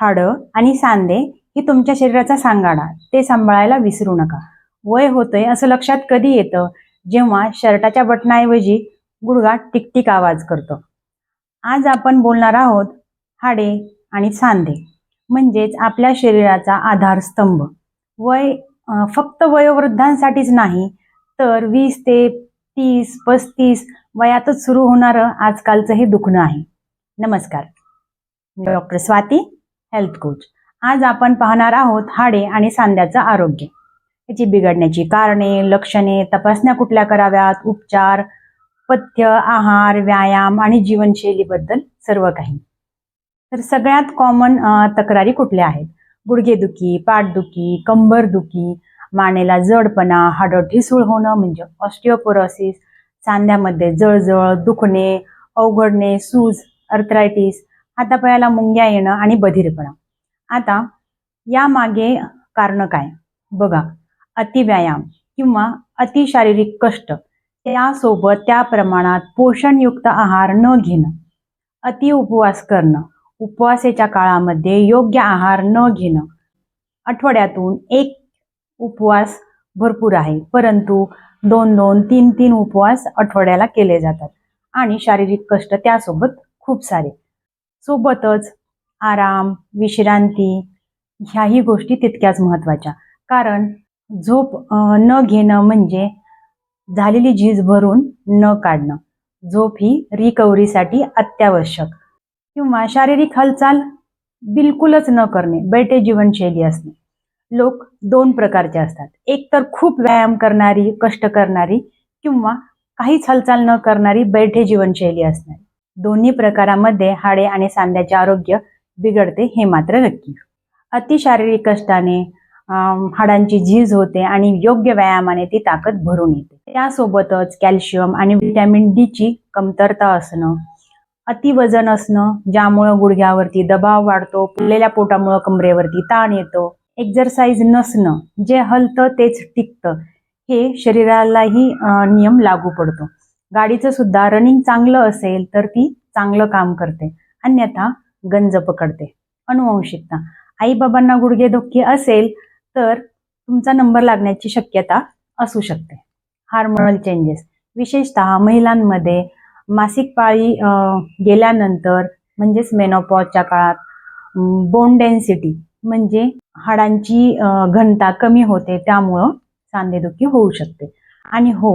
हाडं आणि सांधे ही तुमच्या शरीराचा सांगाडा ते सांभाळायला विसरू नका. वय होतंय असं लक्षात कधी येतं? जेव्हा शर्टाच्या बटनाऐवजी गुडघा टिकटिक आवाज करतो. आज आपण बोलणार आहोत हाडे आणि सांधे म्हणजेच आपल्या शरीराचा आधारस्तंभ. वय फक्त वयोवृद्धांसाठीच नाही तर वीस ते तीस पस्तीस वयातच सुरू होणारं आजकालचं हे दुखणं आहे. नमस्कार. मी डॉक्टर स्वाती हेल्थ कोच आज आपण पाहणार आहोत हाडे आणि सांध्याचं आरोग्य. त्याची बिघडण्याची कारणे लक्षणे तपासण्या कुठल्या कराव्यात? उपचार पथ्य आहार व्यायाम आणि जीवनशैलीबद्दल सर्व काही. तर सगळ्यात कॉमन तक्रारी कुठल्या आहेत? गुडघेदुखी पाठदुखी कंबरदुखी मानेला जडपणा हाडं ठिसूळ होणं म्हणजे ऑस्टिओपोरोसिस सांध्यामध्ये जळजळ दुखणे अवघडणे सूज अर्थरायटिस हातापायाला मुंग्या येणं आणि बधिरपणा. आता यामागे कारण काय? बघा अतिव्यायाम किंवा अति शारीरिक कष्ट त्यासोबत त्या प्रमाणात पोषणयुक्त आहार न घेणं अति उपवास करणं उपवासाच्या काळामध्ये योग्य आहार न घेणं आठवड्यातून एक उपवास भरपूर आहे. परंतु दोन दोन तीन तीन उपवास आठवड्याला केले जातात आणि शारीरिक कष्ट त्यासोबत खूप सारे. सोबतच आराम विश्रांती ह्याही गोष्टी तितक्याच महत्त्वाच्या. कारण झोप न घेणं म्हणजे झालेली झीज भरून न काढणं. झोप ही रिकव्हरीसाठी अत्यावश्यक. किंवा शारीरिक हालचाल बिलकुलच न करणे बैठे जीवनशैली असणे. लोक दोन प्रकारचे असतात. एक तर खूप व्यायाम करणारी कष्ट करणारी किंवा काहीच हालचाल न करणारी बैठे जीवनशैली असणारी. दोन्ही प्रकारामध्ये हाडे आणि सांध्याचे आरोग्य बिघडते हे मात्र नक्की. अति शारीरिक कष्टाने हाडांची झीज होते आणि योग्य व्यायामाने ती ताकद भरून येते. त्यासोबतच कॅल्शियम आणि व्हिटॅमिन डी ची कमतरता असणं अति वजन असणं ज्यामुळं गुडघ्यावरती दबाव वाढतो फुललेल्या पोटामुळं कमरेवरती ताण येतो एक्झरसाइज नसणं जे हलतं तेच टिकतं हे शरीरालाही नियम लागू पडतो. गाडीचं सुद्धा रनिंग चांगलं असेल तर ती चांगलं काम करते. अन्यथा गंज पकडते. अनुवंशिकता. आई बाबांना गुडघेदुखी असेल तर तुमचा नंबर लागण्याची शक्यता असू शकते. हार्मोनल चेंजेस विशेषतः महिलांमध्ये मासिक पाळी गेल्यानंतर म्हणजेच मेनोपॉजच्या काळात बोन डेन्सिटी म्हणजे हाडांची घनता कमी होते त्यामुळं सांधेदुखी होऊ शकते. आणि हो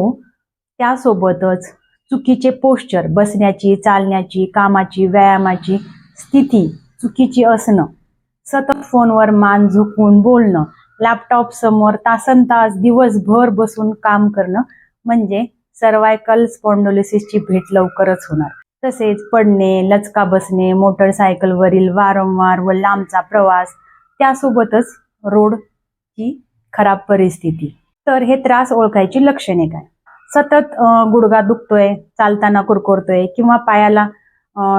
त्यासोबतच चुकीचे पोश्चर बसण्याची चालण्याची कामाची व्यायामाची स्थिती चुकीची असणं सतत फोनवर मान झुकून बोलणं लॅपटॉप समोर तासन तास दिवसभर बसून काम करणं म्हणजे सर्वायकल स्पॉन्डोलिसिसची भेट लवकरच होणार. तसेच पडणे लचका बसणे मोटरसायकलवरील वारंवार व लांबचा प्रवास त्यासोबतच रोडची खराब परिस्थिती. तर हे त्रास ओळखायची लक्षणे काय? सतत गुडगा गुडघा दुखतोय चालताना कुरकुरतोय किंवा पायाला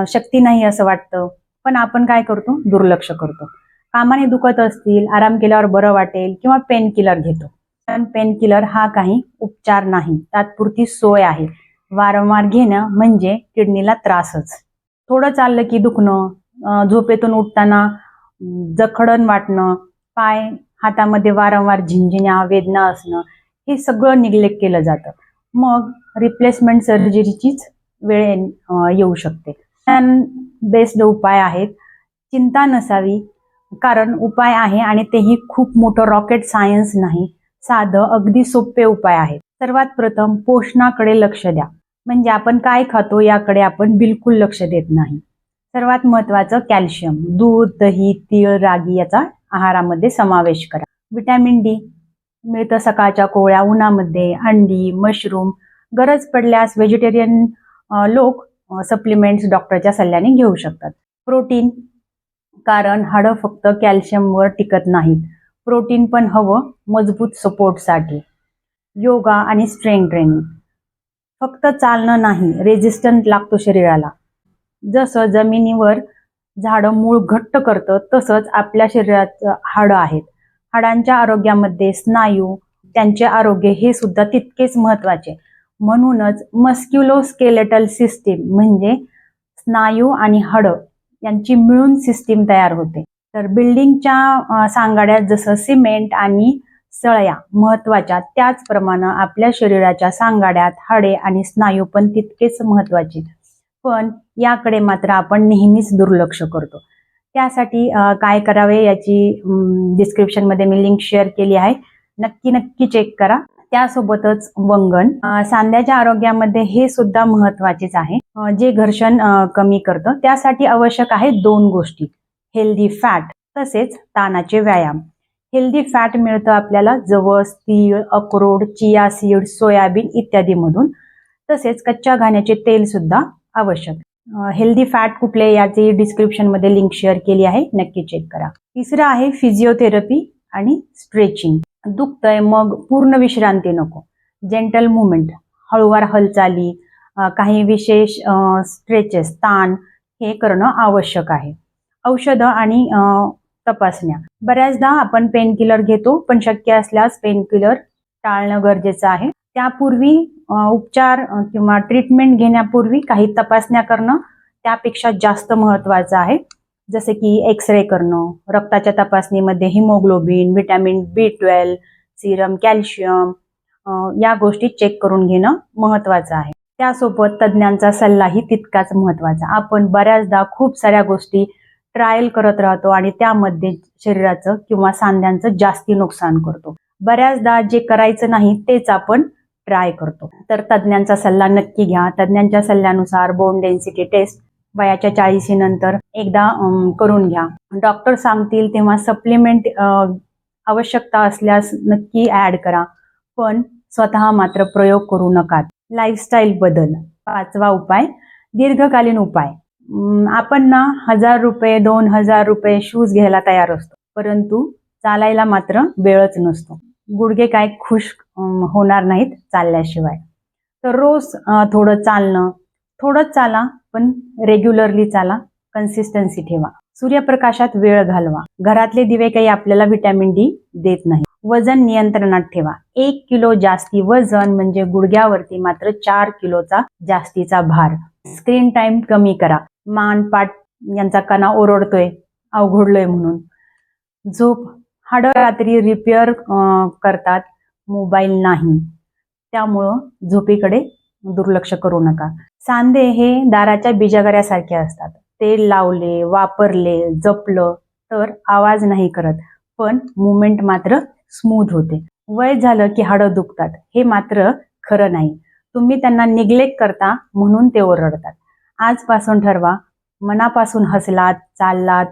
शक्ती नाही असं वाटतं पण आपण काय करतो? दुर्लक्ष करतो. कामाने दुखत असतील आराम केल्यावर बरं वाटेल किंवा पेन किलर घेतो. पण पेन किलर हा काही उपचार नाही. तात्पुरती सोय आहे. वारंवार घेणं म्हणजे किडनीला त्रासच. थोडं चाललं की दुखणं झोपेतून उठताना जखडण वाटणं पाय हातामध्ये वारंवार झिंझिण्या वेदना असणं हे सगळं निग्लेक्ट केलं जातं. मग रिप्लेसमेंट सर्जरीचीच वेळ येऊ शकते. बेस्ड उपाय आहेत. चिंता नसावी कारण उपाय आहे आणि तेही खूप मोठं रॉकेट सायन्स नाही. साधं अगदी सोपे उपाय आहेत. सर्वात प्रथम पोषणाकडे लक्ष द्या. म्हणजे आपण काय खातो याकडे आपण बिलकुल लक्ष देत नाही. सर्वात महत्वाचं कॅल्शियम दूध दही तीळ रागी याचा आहारामध्ये समावेश करा. विटॅमिन डी मिळतं सकाळच्या कोळ्या उन्हामध्ये अंडी मशरूम गरज पडल्यास व्हेजिटेरियन लोक सप्लिमेंट्स डॉक्टरच्या सल्ल्याने घेऊ शकतात. प्रोटीन कारण हाडं फक्त कॅल्शियमवर टिकत नाहीत. प्रोटीन पण हवं मजबूत सपोर्टसाठी योगा आणि स्ट्रेंग ट्रेनिंग फक्त चालणं नाही रेजिस्टंट लागतो शरीराला. जसं जमिनीवर झाडं मूळ घट्ट करतं तसंच आपल्या शरीराचं हाडं आहेत. हाडांच्या आरोग्यामध्ये स्नायू त्यांचे आरोग्य हे सुद्धा तितकेच महत्त्वाचे म्हणूनच मस्क्युलोस्केलेटल सिस्टीम म्हणजे स्नायू आणि हाडं यांची मिळून सिस्टीम तयार होते. तर बिल्डिंगच्या सांगाड्यात जसं सिमेंट आणि सळया महत्त्वाच्या त्याचप्रमाणे आपल्या शरीराच्या सांगाड्यात हाडे आणि स्नायू पण तितकेच महत्त्वाचे पण याकडे मात्र आपण नेहमीच दुर्लक्ष करतो. त्यासाठी काय करावे याची डिस्क्रिप्शनमध्ये मी लिंक शेअर केली आहे. नक्की नक्की चेक करा. त्यासोबतच वंगण. सांध्याच्या आरोग्यामध्ये हे सुद्धा महत्वाचेच आहे. जे घर्षण कमी करतं त्यासाठी आवश्यक आहे दोन गोष्टी. हेल्दी फॅट तसेच तानाचे व्यायाम. हेल्दी फॅट मिळतं आपल्याला जवस तीळ अक्रोड चिया सीड सोयाबीन इत्यादीमधून. तसेच कच्च्या घाण्याचे तेल सुद्धा आवश्यक. हेल्दी फॅट कुठले याची डिस्क्रिप्शनमध्ये लिंक शेअर केली आहे. नक्की चेक करा. तिसरं आहे फिजिओथेरपी आणि स्ट्रेचिंग दुखतंय मग पूर्ण विश्रांती नको. जेंटल मुवमेंट हळूवार हालचाली काही विशेष स्ट्रेचेस ताण हे करणं आवश्यक आहे. औषधं आणि तपासण्या. बऱ्याचदा आपण पेनकिलर घेतो पण शक्य असल्यास पेनकिलर टाळणं गरजेचं आहे. त्यापूर्वी उपचार किंवा ट्रीटमेंट घेण्यापूर्वी काही तपासण्या करणं त्यापेक्षा जास्त महत्त्वाचं आहे. जसे की एक्स रे करणं रक्ताच्या तपासणीमध्ये haemoglobin vitamin B twelve serum calcium या गोष्टी चेक करून घेणं महत्वाचं आहे. त्यासोबत तज्ज्ञांचा सल्लाही तितकाच महत्त्वाचा. आपण बऱ्याचदा खूप साऱ्या गोष्टी ट्रायल करत राहतो आणि त्यामध्ये शरीराचं किंवा सांध्यांचं जास्ती नुकसान करतो. बऱ्याचदा जे करायचं नाही तेच आपण ट्राय करतो. तर तज्ज्ञांचा सल्ला नक्की घ्या. तज्ज्ञांच्या सल्ल्यानुसार बोन डेन्सिटी टेस्ट वयाच्या चाळीसी नंतर एकदा करून घ्या. डॉक्टर सांगतील तेव्हा सप्लिमेंट आवश्यकता असल्यास नक्की ऍड करा. पण स्वतः मात्र प्रयोग करू नका लाईफस्टाईल बदल. पाचवा उपाय दीर्घकालीन उपाय. आपण ना हजार रुपये दोन हजार रुपये शूज घ्यायला तयार असतो. परंतु चालायला मात्र वेळच नसतो. गुडघे काय खुश होणार नाहीत चालल्याशिवाय. तर रोज थोडं चालणं थोडंच चाला पण रेग्युलरली चाला कन्सिस्टन्सी ठेवा. सूर्यप्रकाशात वेळ घालवा. घरातले दिवे काही आपल्याला व्हिटॅमिन डी देत नाही वजन नियंत्रणात ठेवा. एक किलो जास्ती वजन म्हणजे गुडघ्यावरती मात्र चार किलोचा जास्तीचा भार. स्क्रीन टाइम कमी करा. मान पाठ यांचा कणा ओरडतोय अवघडलोय म्हणून. झोप हाडं रात्री रिपेअर करतात. मोबाईल नाही. त्यामुळं झोपीकडे दुर्लक्ष करू नका. सांधे हे दाराच्या बिजागऱ्यासारखे असतात. ते लावले वापरले जपलं तर आवाज नाही करत. पण मुवमेंट मात्र स्मूथ होते. वय झालं की हाडं दुखतात. हे मात्र खरं नाही. तुम्ही त्यांना निग्लेक्ट करता म्हणून ते ओरडतात. आजपासून ठरवा. मनापासून हसलात चाललात.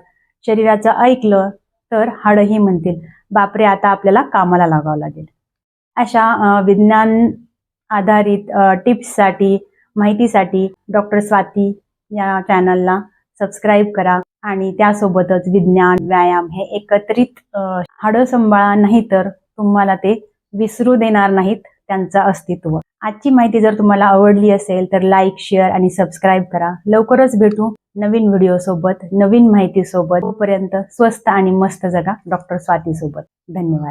शरीराचं ऐकलं तर हाडंही म्हणतील बापरे आता आपल्याला कामाला लागावं लागेल. अशा विज्ञान आधारित टिप्ससाठी माहितीसाठी डॉक्टर स्वाती या चॅनलला सबस्क्राईब करा आणि त्यासोबतच विज्ञान व्यायाम हे एकत्रित हाडं सांभाळा नाही तर तुम्हाला ते विसरू देणार नाहीत. त्यांचं अस्तित्व. आजची माहिती जर तुम्हाला आवडली असेल तर लाईक शेअर आणि सबस्क्राईब करा. लवकरच भेटू नवीन व्हिडिओ सोबत नवीन माहिती सोबत. तोपर्यंत स्वस्त आणि मस्त जगा डॉक्टर स्वाती सोबत धन्यवाद.